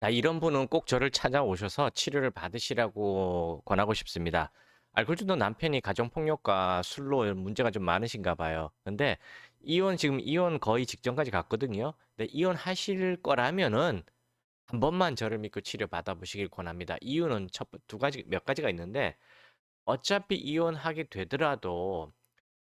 자, 이런 분은 꼭 저를 찾아오셔서 치료를 받으시라고 권하고 싶습니다. 알코올 중독 남편이 가정폭력과 술로 문제가 좀 많으신가 봐요. 근데 이혼 지금 이혼 거의 직전까지 갔거든요. 근데 이혼하실 거라면은 한 번만 저를 믿고 치료 받아보시길 권합니다. 이유는 첫, 두 가지, 몇 가지가 있는데 어차피 이혼하게 되더라도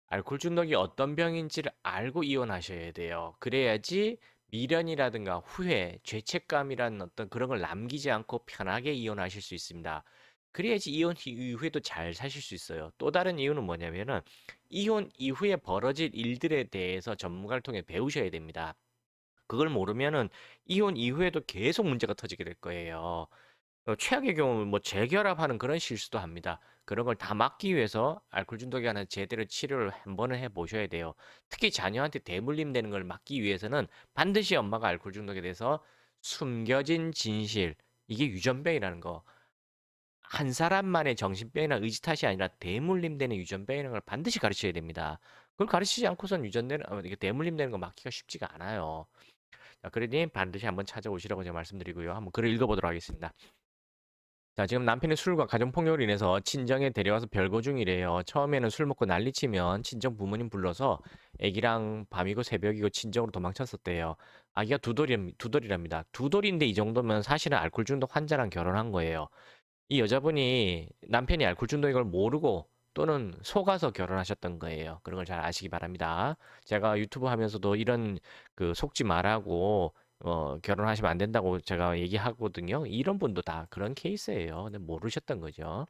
알코올 중독이 어떤 병인지를 알고 이혼하셔야 돼요. 그래야지 미련이라든가 후회, 죄책감이라는 어떤 그런 걸 남기지 않고 편하게 이혼하실 수 있습니다. 그래야지 이혼 이후에도 잘 사실 수 있어요. 또 다른 이유는 뭐냐면은 이혼 이후에 벌어질 일들에 대해서 전문가를 통해 배우셔야 됩니다. 그걸 모르면은 이혼 이후에도 계속 문제가 터지게 될 거예요. 어, 최악의 경우는 뭐 재결합하는 그런 실수도 합니다. 그런 걸 다 막기 위해서 알코올 중독에 관한 제대로 치료를 한 번은 해 보셔야 돼요. 특히 자녀한테 대물림 되는 걸 막기 위해서는 반드시 엄마가 알코올 중독에 대해서 숨겨진 진실, 이게 유전병이라는 거. 한 사람만의 정신병이나 의지 탓이 아니라 대물림 되는 유전병이라는 걸 반드시 가르쳐야 됩니다. 그걸 가르치지 않고선 유전되는, 어, 이게 대물림 되는 거 막기가 쉽지가 않아요. 자, 그러니 반드시 한번 찾아오시라고 제가 말씀드리고요. 한번 글을 읽어보도록 하겠습니다. 자, 지금 남편이 술과 가정폭력으로 인해서 친정에 데려와서 별거 중이래요. 처음에는 술 먹고 난리치면 친정 부모님 불러서 애기랑 밤이고 새벽이고 친정으로 도망쳤었대요. 아기가 두 돌이, 두 돌이랍니다. 두 돌인데 이 정도면 사실은 알코올 중독 환자랑 결혼한 거예요. 이 여자분이 남편이 알코올 중독인 걸 모르고 또는 속아서 결혼하셨던 거예요. 그런 걸 잘 아시기 바랍니다. 제가 유튜브 하면서도 이런 그 속지 말라고 어, 결혼하시면 안 된다고 제가 얘기하거든요. 이런 분도 다 그런 케이스예요. 근데 모르셨던 거죠.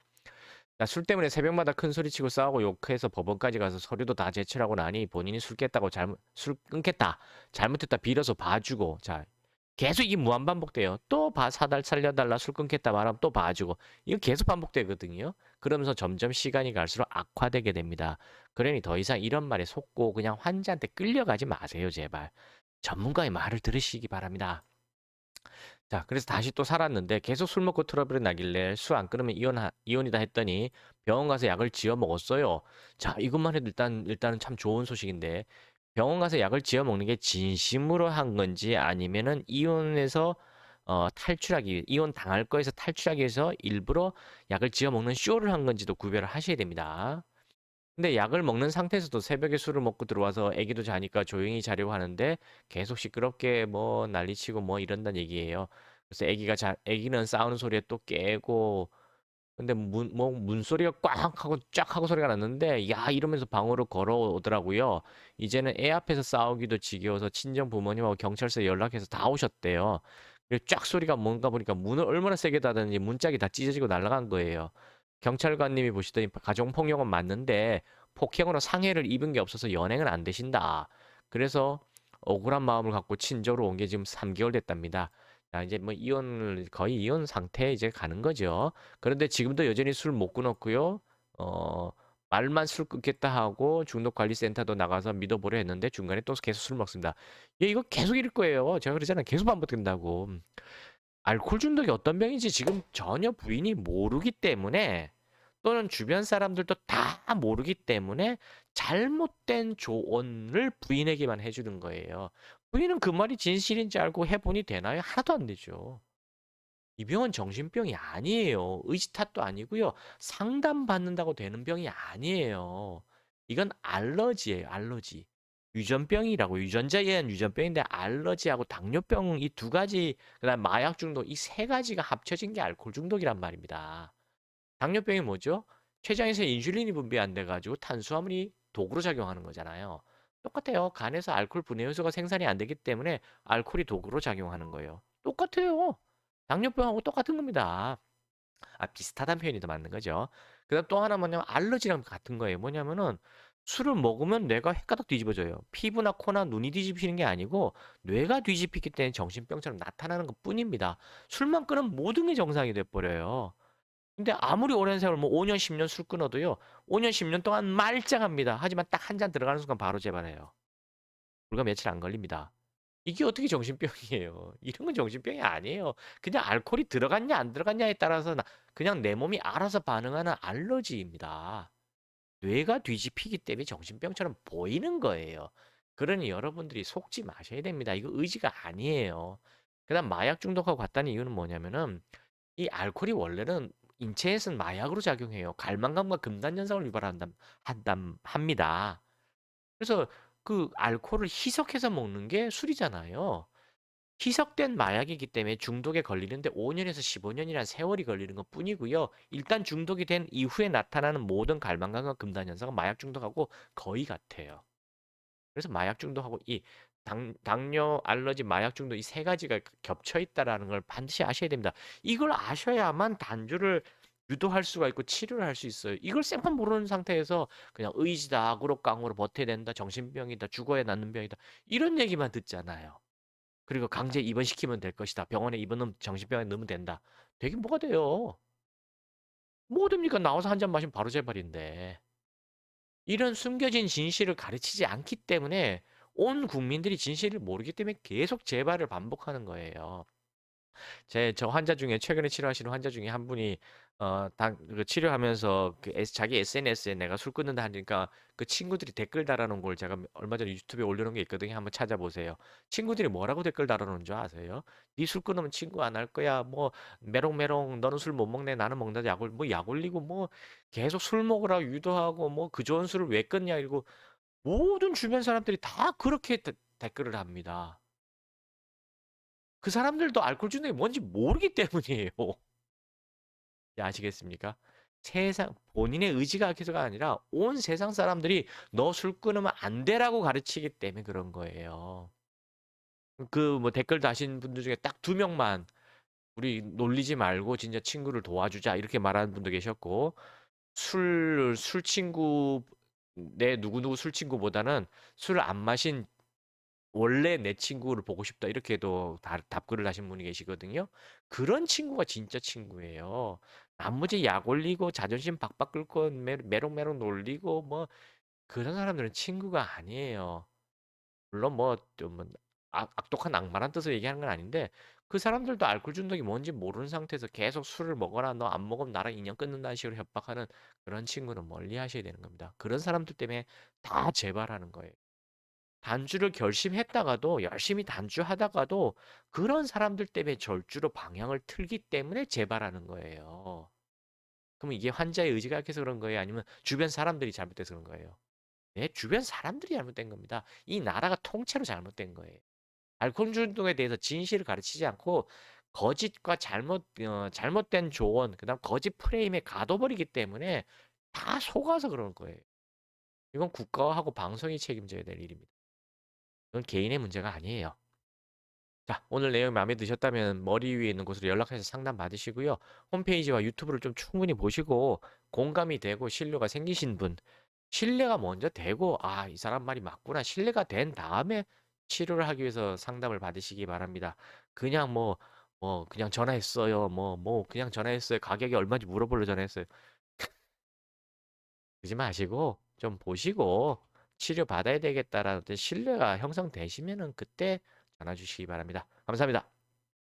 자, 술 때문에 새벽마다 큰 소리 치고 싸우고 욕해서 법원까지 가서 서류도 다 제출하고 나니 본인이 술 깼다고 잘못, 술 끊겠다. 잘못했다 빌어서 봐주고. 자, 계속 이게 무한 반복돼요. 또 봐, 사달 살려달라, 술 끊겠다 말하면 또 봐주고. 이거 계속 반복되거든요. 그러면서 점점 시간이 갈수록 악화되게 됩니다. 그러니 더 이상 이런 말에 속고 그냥 환자한테 끌려가지 마세요, 제발. 전문가의 말을 들으시기 바랍니다. 자, 그래서 다시 또 살았는데 계속 술 먹고 트러블이 나길래 술 안 끊으면 이혼 이혼이다 했더니 병원 가서 약을 지어 먹었어요. 자, 이것만 해도 일단 일단은 참 좋은 소식인데 병원 가서 약을 지어 먹는 게 진심으로 한 건지 아니면은 이혼에서 어, 탈출하기 이혼 당할 거에서 탈출하기 위해서 일부러 약을 지어 먹는 쇼를 한 건지도 구별을 하셔야 됩니다. 근데 약을 먹는 상태에서도 새벽에 술을 먹고 들어와서 애기도 자니까 조용히 자려고 하는데 계속 시끄럽게 뭐 난리치고 뭐 이런다는 얘기예요. 그래서 애기가 자, 애기는 싸우는 소리에 또 깨고 근데 문, 뭐 문소리가 꽉 하고 쫙 하고 소리가 났는데 야 이러면서 방으로 걸어오더라고요. 이제는 애 앞에서 싸우기도 지겨워서 친정 부모님하고 경찰서에 연락해서 다 오셨대요. 그리고 쫙 소리가 뭔가 보니까 문을 얼마나 세게 닫았는지 문짝이 다 찢어지고 날아간 거예요. 경찰관님이 보시더니 가정폭력은 맞는데 폭행으로 상해를 입은 게 없어서 연행은 안 되신다. 그래서 억울한 마음을 갖고 친정으로 온 게 지금 3개월 됐답니다. 자, 이제 뭐 이혼을 거의 이혼 상태에 이제 가는 거죠. 그런데 지금도 여전히 술 못 끊었고요. 어, 말만 술 끊겠다 하고 중독관리센터도 나가서 믿어보려 했는데 중간에 또 계속 술 먹습니다. 얘 이거 계속 이럴 거예요. 제가 그러잖아요. 계속 반복된다고. 알코올 중독이 어떤 병인지 지금 전혀 부인이 모르기 때문에 또는 주변 사람들도 다 모르기 때문에 잘못된 조언을 부인에게만 해주는 거예요. 부인은 그 말이 진실인지 알고 해보니 되나요? 하나도 안 되죠. 이 병은 정신병이 아니에요. 의지 탓도 아니고요. 상담받는다고 되는 병이 아니에요. 이건 알러지예요, 알러지. 유전병이라고 유전자에 의한 유전병인데 알러지하고 당뇨병 이 두 가지 그다음 마약 중독 이 세 가지가 합쳐진 게 알코올 중독이란 말입니다. 당뇨병이 뭐죠? 췌장에서 인슐린이 분비 안 돼가지고 탄수화물이 독으로 작용하는 거잖아요. 똑같아요. 간에서 알코올 분해 효소가 생산이 안 되기 때문에 알코올이 독으로 작용하는 거예요. 똑같아요. 당뇨병하고 똑같은 겁니다. 아, 비슷하다는 표현이 더 맞는 거죠. 그다음 또 하나 뭐냐면 알러지랑 같은 거예요. 뭐냐면은 술을 먹으면 뇌가 헷가닥 뒤집어져요. 피부나 코나 눈이 뒤집히는 게 아니고 뇌가 뒤집히기 때문에 정신병처럼 나타나는 것 뿐입니다. 술만 끊으면 모든 게 정상이 돼버려요. 근데 아무리 오랜 세월 뭐 5년, 10년 술 끊어도요. 5년, 10년 동안 말짱합니다. 하지만 딱 한 잔 들어가는 순간 바로 재발해요. 불과 며칠 안 걸립니다. 이게 어떻게 정신병이에요? 이런 건 정신병이 아니에요. 그냥 알코올이 들어갔냐 안 들어갔냐에 따라서 그냥 내 몸이 알아서 반응하는 알러지입니다. 뇌가 뒤집히기 때문에 정신병처럼 보이는 거예요. 그러니 여러분들이 속지 마셔야 됩니다. 이거 의지가 아니에요. 그다음 마약 중독하고 같다는 이유는 뭐냐면은 이 알코올이 원래는 인체에서는 마약으로 작용해요. 갈망감과 금단 현상을 유발한다 한담 합니다. 그래서 그 알코올을 희석해서 먹는 게 술이잖아요. 희석된 마약이기 때문에 중독에 걸리는데 5년에서 15년이라는 세월이 걸리는 것 뿐이고요. 일단 중독이 된 이후에 나타나는 모든 갈망감과 금단 현상은 마약 중독하고 거의 같아요. 그래서 마약 중독하고 이 당, 당뇨, 알러지, 마약 중독 이 세 가지가 겹쳐 있다라는 걸 반드시 아셔야 됩니다. 이걸 아셔야만 단주를 유도할 수가 있고 치료를 할 수 있어요. 이걸 쌩만 모르는 상태에서 그냥 의지다, 악으로 깡으로 버텨야 된다, 정신병이다, 죽어야 낫는 병이다 이런 얘기만 듣잖아요. 그리고 강제 입원시키면 될 것이다. 병원에 입원하면 정신병원에 넣으면 된다. 되긴 뭐가 돼요? 뭐 됩니까? 나와서 한 잔 마시면 바로 재발인데. 이런 숨겨진 진실을 가르치지 않기 때문에 온 국민들이 진실을 모르기 때문에 계속 재발을 반복하는 거예요. 제 저 환자 중에 최근에 치료하시는 환자 중에 한 분이 어, 당, 그 치료하면서 그 S- 자기 SNS에 내가 술 끊는다 하니까 그 친구들이 댓글 달아 놓은 걸 제가 얼마 전에 유튜브에 올려 놓은 게 있거든요. 한번 찾아보세요. 친구들이 뭐라고 댓글 달아 놓은 줄 아세요? 네술 끊으면 친구 안 할 거야. 뭐 메롱메롱 너는 술 못 먹네. 나는 먹는다. 약 올, 뭐 약 올리고 뭐 계속 술 먹으라고 유도하고 뭐 그 좋은 술을 왜 끊냐 이러고 모든 주변 사람들이 다 그렇게 데- 댓글을 합니다. 그 사람들도 알코올 중독이 뭔지 모르기 때문이에요. 예, 아시겠습니까? 세상 본인의 의지가 계속가 아니라 온 세상 사람들이 너 술 끊으면 안 돼라고 가르치기 때문에 그런 거예요. 그 뭐 댓글 다신 분들 중에 딱 두 명만 우리 놀리지 말고 진짜 친구를 도와주자 이렇게 말하는 분도 계셨고 술 술 친구 내 누구누구 술 친구보다는 술 안 마신 원래 내 친구를 보고 싶다 이렇게도 다- 답글을 하신 분이 계시거든요. 그런 친구가 진짜 친구예요. 나머지 약 올리고 자존심 박박 긁고 메- 메롱메롱 놀리고 뭐 그런 사람들은 친구가 아니에요. 물론 뭐좀 악독한 악마란 뜻을 얘기하는 건 아닌데 그 사람들도 알코올 중독이 뭔지 모르는 상태에서 계속 술을 먹어라 너 안 먹으면 나랑 인연 끊는다는 식으로 협박하는 그런 친구는 멀리 하셔야 되는 겁니다. 그런 사람들 때문에 다 재발하는 거예요. 단주를 결심했다가도 열심히 단주하다가도 그런 사람들 때문에 절주로 방향을 틀기 때문에 재발하는 거예요. 그럼 이게 환자의 의지가 약해서 그런 거예요? 아니면 주변 사람들이 잘못돼서 그런 거예요? 네, 주변 사람들이 잘못된 겁니다. 이 나라가 통째로 잘못된 거예요. 알코올 중독에 대해서 진실을 가르치지 않고 거짓과 잘못 어, 잘못된 조언, 그다음 거짓 프레임에 가둬버리기 때문에 다 속아서 그런 거예요. 이건 국가하고 방송이 책임져야 될 일입니다. 이건 개인의 문제가 아니에요. 자, 오늘 내용 마음에 드셨다면 머리 위에 있는 곳으로 연락해서 상담 받으시고요. 홈페이지와 유튜브를 좀 충분히 보시고 공감이 되고 신뢰가 생기신 분, 신뢰가 먼저 되고 아, 이 사람 말이 맞구나. 신뢰가 된 다음에 치료를 하기 위해서 상담을 받으시기 바랍니다. 그냥 뭐, 뭐, 그냥 전화했어요. 뭐, 뭐, 그냥 전화했어요. 가격이 얼마인지 물어보려 전화했어요. 그러지 마시고 좀 보시고 치료 받아야 되겠다라는 어떤 신뢰가 형성되시면은 그때 전화 주시기 바랍니다. 감사합니다.